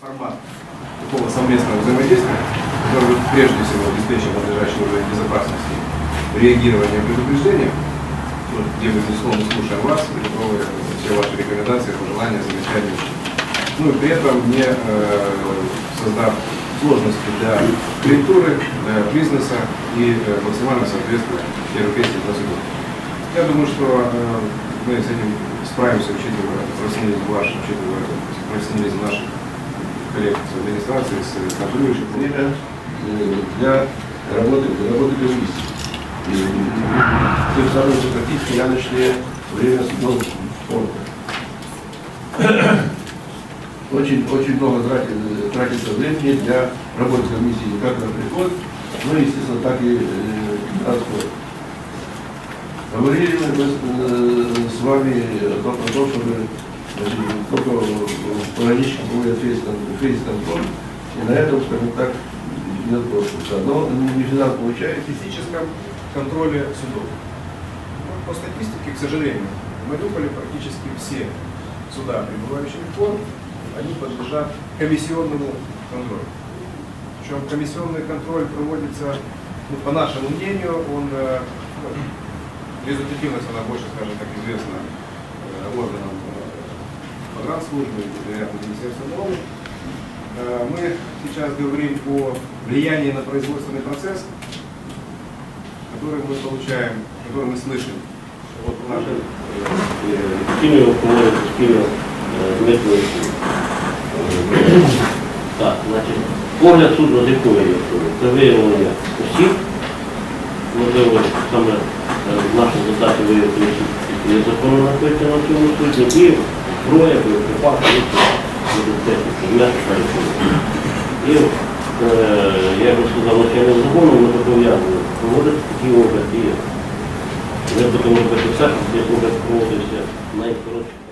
формат такого совместного взаимодействия, который прежде всего обеспечит надлежащий уровень безопасности, реагирования и предупреждения, вот, где мы, безусловно, слушаем вас, и готовы все ваши рекомендации, пожелания, замечания. Ну и при этом не э, создав сложности для клиентуры, для бизнеса и э, максимально соответствует европейским процедурам. Я думаю, что э, мы с этим справимся, учитывая профессионализм ваш, учитывая профессионализм наших коллег с администрации, с э, для работы, для работы комиссии. Тем самым сократить ялочное время судов спорта. Очень, очень много тратит, тратится времени для работы комиссии как на приход, ну естественно, так и э, отход. Говорили мы э, с вами о том, чтобы только пограничник будет фейс-контроль, и на этом, скажем так, идет пропуск. Но не всегда получается. физическом контроле судов. Ну, По статистике, к сожалению, в Мариуполе практически все суда, прибывающие в порт, они подлежат комиссионному контролю. Причем комиссионный контроль проводится, ну, по нашему мнению, он э, ну, результативность она больше, скажем так, известна э, погранслужбы, вероятно, Министерства обороны. Э, Мы сейчас говорим о влиянии на производственный процесс, который мы получаем, который мы слышим от наших Спільно проводити спільно з митною Так, значить, погляд суду з якої є особи? Це виявлення осіб, можливо, саме е, наша задача виявити осіб, які незаконно знаходяться на цьому суді, і прояви, опаки, я читаю. І як би сказав, начальним законом ми зобов'язані проводити такі огляди. Ми будемо робити все, як огляд проводився найкоротше.